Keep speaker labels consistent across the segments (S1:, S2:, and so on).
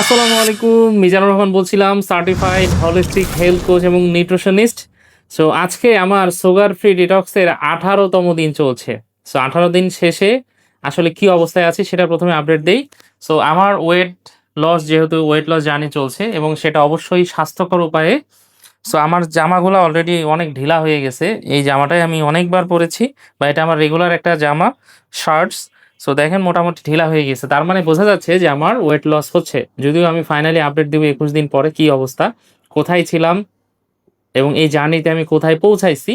S1: আসসালামু আলাইকুম, মিজানুর রহমান বলছিলাম সার্টিফাইড হলিস্টিক হেলথ কোচ এবং নিউট্রিশনিস্ট সো আজকে আমার সুগার ফ্রি ডিটক্সের আঠারোতম দিন চলছে। সো আঠারো দিন শেষে আসলে কি অবস্থায় আছি সেটা প্রথমে আপডেট দেই। সো আমার ওয়েট লস যেহেতু ওয়েট লস জার্নি চলছে এবং সেটা অবশ্যই স্বাস্থ্যকর উপায়ে। সো আমার জামাগুলো অলরেডি অনেক ঢিলা হয়ে গেছে। এই জামাটাই আমি অনেকবার পরেছি, বা এটা আমার রেগুলার একটা জামা শার্টস সো দেখেন মোটামুটি ঢিলা হয়ে গেছে তার মানে বোঝা যাচ্ছে যে আমার ওয়েট লস হচ্ছে। যদিও আমি ফাইনালি আপডেট দেবো একুশ দিন পরে কি অবস্থা, কোথায় ছিলাম এবং এই জার্নিতে আমি কোথায় পৌঁছাইছি।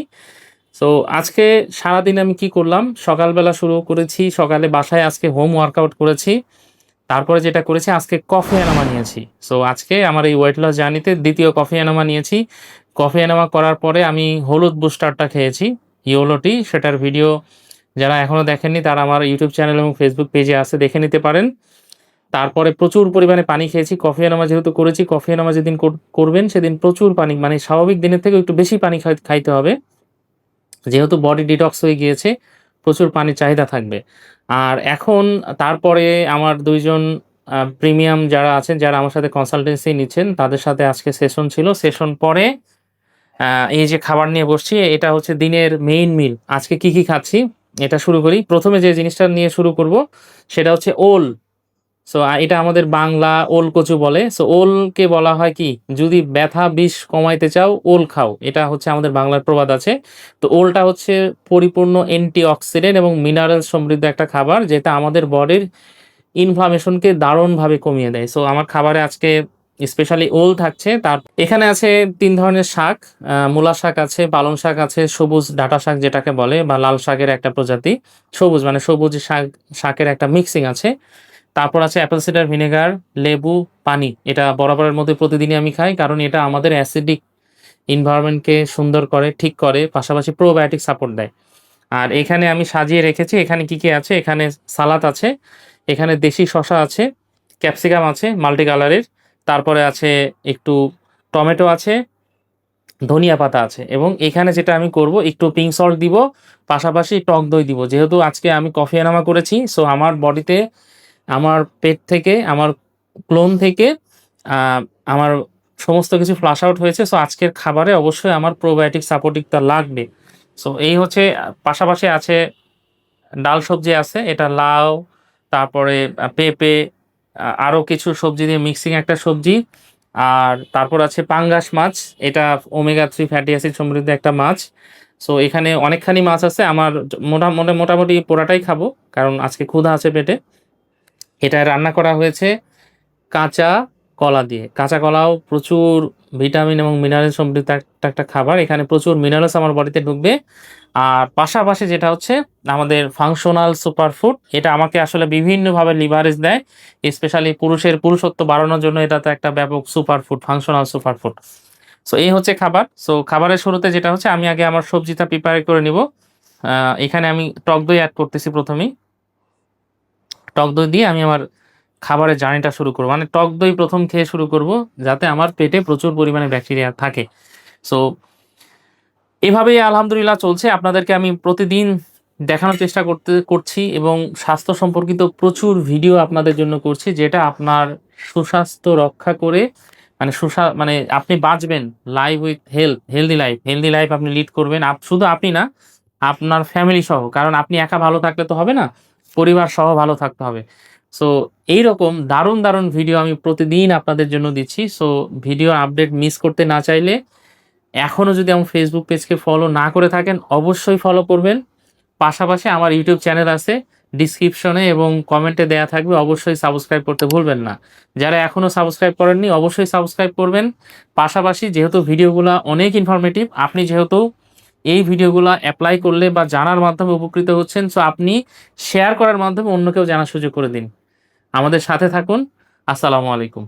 S1: সো আজকে সারাদিন আমি কি করলাম? সকালবেলা শুরু করেছি, সকালে বাসায় আজকে হোম ওয়ার্কআউট করেছি। তারপরে যেটা করেছি, আজকে কফি এনামা নিয়েছি। সো আজকে আমার এই ওয়েট লস জার্নিতে দ্বিতীয় কফি এনামা নিয়েছি। কফি এনামা করার পরে আমি হলুদ বুস্টারটা খেয়েছি ইয়োলোটি সেটার ভিডিও যারা এখনও দেখেননি, তারা আমার ইউটিউব চ্যানেল এবং ফেসবুক পেজে আছে, দেখে নিতে পারেন। তারপরে প্রচুর পরিমাণে পানি খেয়েছি। কফি এনামা যেহেতু করেছি কফি এনামা যেদিন কর- করবেন, সেদিন প্রচুর পানি মানে স্বাভাবিক দিনের থেকে একটু বেশি পানি খাই- খাইতে হবে। যেহেতু বডি ডিটক্স হয়ে গিয়েছে, প্রচুর পানির চাহিদা থাকবে। আর এখন তারপরে আমার দুইজন প্রিমিয়াম যারা আছেন, যারা আমার সাথে কনসালটেন্সি নিচ্ছেন, তাদের সাথে আজকে সেশন ছিল। সেশন পরে এই যে খাবার নিয়ে বসছি, এটা হচ্ছে দিনের মেইন মিল আজকে কি কি খাচ্ছি? এটা শুরু করি। প্রথমে যে জিনিসটা নিয়ে শুরু করব, সেটা হচ্ছে ওল। সো এটা আমাদের বাংলা ওল কচু বলে। সো ওলকে বলা হয় কি? যদি ব্যথা, বিষ কমাইতে চাও, ওল খাও। এটা হচ্ছে আমাদের বাংলার প্রবাদ আছে। তো, ওলটা হচ্ছে পরিপূর্ণ অ্যান্টি অক্সিডেন্ট এবং মিনারেল সমৃদ্ধ একটা খাবার, যেটা আমাদের বডির ইনফ্লামেশনকে দারুণভাবে কমিয়ে দেয়। সো আমার খাবারে আজকে স্পেশালি ওল থাকছে। তার এখানে আছে তিন ধরনের শাক মূলা শাক আছে, পালং শাক আছে, সবুজ ডাটা শাক যেটাকে বলে, বা লাল শাকের একটা প্রজাতি। সবুজ মানে সবুজ শাক, শাকের একটা মিক্সিং আছে। তারপর আছে অ্যাপেল সিডার ভিনেগার লেবু, পানি। এটা বরাবরের মধ্যে প্রতিদিনই আমি খাই, কারণ এটা আমাদের অ্যাসিডিক এনভায়রনমেন্টকে সুন্দর করে, ঠিক করে, পাশাপাশি প্রোবায়োটিক সাপোর্ট দেয়। আর এখানে আমি সাজিয়ে রেখেছি, এখানে কি কি আছে? এখানে সালাদ আছে, এখানে দেশি শশা আছে ক্যাপসিকাম আছে মাল্টি কালারের তারপরে আছে একটু টমেটো আছে, ধনিয়া পাতা আছে এবং এখানে যেটা আমি করব, একটু পিঙ্ক সল্ট দিব, পাশাপাশি টক দই দিব। যেহেতু আজকে আমি কফি এনামা করেছি সো আমার বডিতে আমার পেট থেকে, আমার ক্লোন থেকে আমার সমস্ত কিছু ফ্লাশ আউট হয়েছে সো আজকের খাবারে অবশ্যই আমার প্রোবায়োটিক সাপোর্টিকটা লাগবে। সো এই হচ্ছে, পাশাপাশি আছে ডাল সবজি আছে, এটা লাউ, তারপরে পেঁপে আহ, আরও কিছু সবজি দিয়ে মিক্সিং একটা সবজি। আর তারপর আছে পাঙ্গাস মাছ এটা ওমেগা থ্রি ফ্যাটি অ্যাসিড সমৃদ্ধ একটা মাছ। সো এখানে অনেকখানি মাছ আছে আমার মোটামুটি মোটামুটি পোড়াটাই খাব কারণ আজকে ক্ষুধা আছে পেটে। এটা রান্না করা হয়েছে কাঁচা কলা দিয়ে। কাঁচা কলাও প্রচুর ভিটামিন এবং মিনারেল সমৃদ্ধ একটা একটা খাবার। এখানে প্রচুর মিনারেলস আমার বডিতে ঢুকবে। আর পাশাপাশি যেটা হচ্ছে, আমাদের ফাংশনাল সুপারফুড এটা আমাকে আসলে বিভিন্নভাবে লিভারেজ দেয়। স্পেশালি পুরুষের পুরুষত্ব বাড়ানোর জন্য এটা তো একটা ব্যাপক সুপারফুড ফাংশনাল সুপারফুড সো এই হচ্ছে খাবার। সো খাবারের শুরুতে যেটা হচ্ছে, আমি আগে আমার সবজিটা প্রিপেয়ার করে নিব। এখানে আমি টক দই অ্যাড করতেছি প্রথমেই। টক দই দিয়ে আমি আমার খাবারের জার্নিটা শুরু করব। মানে টক দই প্রথম খেয়ে শুরু করব, যাতে আমার পেটে প্রচুর পরিমাণে ব্যাকটেরিয়া থাকে। সো এভাবেই আলহামদুলিল্লাহ চলছে। আপনাদেরকে আমি প্রতিদিন দেখানোর চেষ্টা করতে, করছি এবং স্বাস্থ্য সম্পর্কিত প্রচুর ভিডিও আপনাদের জন্য করছি, যেটা আপনার সুস্বাস্থ্য রক্ষা করে মানে সুস্বা মানে আপনি বাঁচবেন life with health healthy life healthy life আপনি লিড করবেন। শুধু আপনি না, আপনার ফ্যামিলি সহ, কারণ আপনি একা ভালো থাকলে তো হবে না, পরিবার সহ ভালো থাকতে হবে। সো এইরকম দারুণ দারুণ ভিডিও আমি প্রতিদিন আপনাদের জন্য দিচ্ছি। সো ভিডিও আপডেট মিস করতে না চাইলে এখনও যদি আমার ফেসবুক পেজকে ফলো না করে থাকেন, অবশ্যই ফলো করবেন। পাশাপাশি আমার ইউটিউব চ্যানেল আছে ডিসক্রিপশনে এবং কমেন্টে দেয়া থাকবে। অবশ্যই সাবস্ক্রাইব করতে ভুলবেন না। যারা এখনও সাবস্ক্রাইব করেননি, অবশ্যই সাবস্ক্রাইব করবেন। পাশাপাশি যেহেতু ভিডিওগুলো অনেক ইনফরমেটিভ আপনি যেহেতু এই ভিডিওগুলো অ্যাপ্লাই করলে বা জানার মাধ্যমে উপকৃত হচ্ছেন সো আপনি শেয়ার করার মাধ্যমে অন্যকেও জানার সুযোগ করে দিন। আমাদের সাথে থাকুন। আসসালামু আলাইকুম।